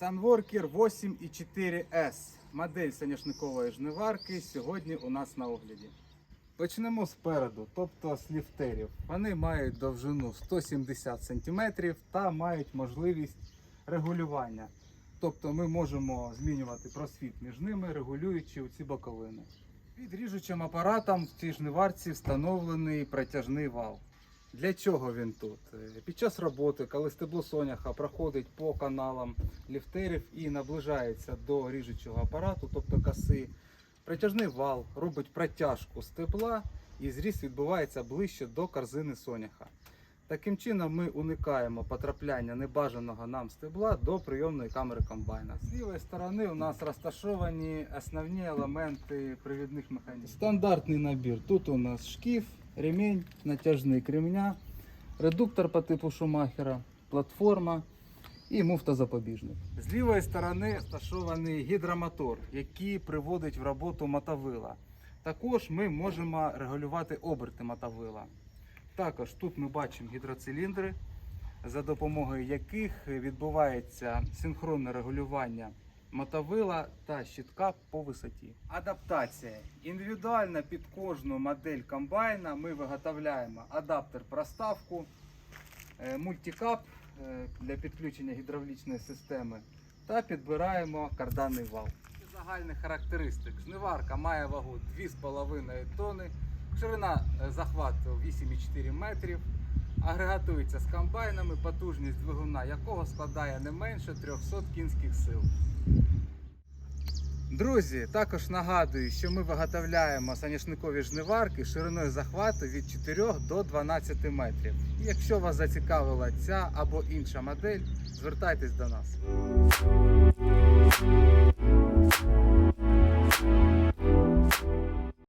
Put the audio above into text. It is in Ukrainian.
Sunworker 8.4S. Модель соняшникової жниварки сьогодні у нас на огляді. Почнемо спереду, тобто з ліфтерів. Вони мають довжину 170 см та мають можливість регулювання. Тобто ми можемо змінювати просвіт між ними, регулюючи ці боковини. Під ріжучим апаратом в цій жниварці встановлений протяжний вал. Для чого він тут? Е, Під час роботи, коли стебло соняха проходить по каналам ліфтерів і наближається до ріжучого апарату, тобто коси, протяжний вал робить протяжку стебла і зріст відбувається ближче до корзини соняха. Таким чином ми уникаємо потрапляння небажаного нам стебла до прийомної камери комбайна. З лівої сторони у нас розташовані основні елементи привідних механізмів. Стандартний набір. Тут у нас шкіф, ремінь, натяжник ремня, редуктор по типу Шумахера, платформа і муфта запобіжник. З лівої сторони розташований гідромотор, який приводить в роботу мотовила. Також ми можемо регулювати оберти мотовила. Також тут ми бачимо гідроциліндри, за допомогою яких відбувається синхронне регулювання мотовила та щитка по висоті. Адаптація. Індивідуально під кожну модель комбайна ми виготовляємо адаптер проставку, е, мультикап е, для підключення гідравлічної системи та підбираємо карданний вал. Загальних характеристик. Жниварка має вагу 2,5 тонни, ширина е, захвату 8,4 метрів. Агрегатується з комбайнами, потужність двигуна якого складає не менше 300 кінських сил. Друзі, також нагадую, що ми виготовляємо соняшникові жниварки шириною захвату від 4 до 12 метрів. І якщо вас зацікавила ця або інша модель, звертайтесь до нас.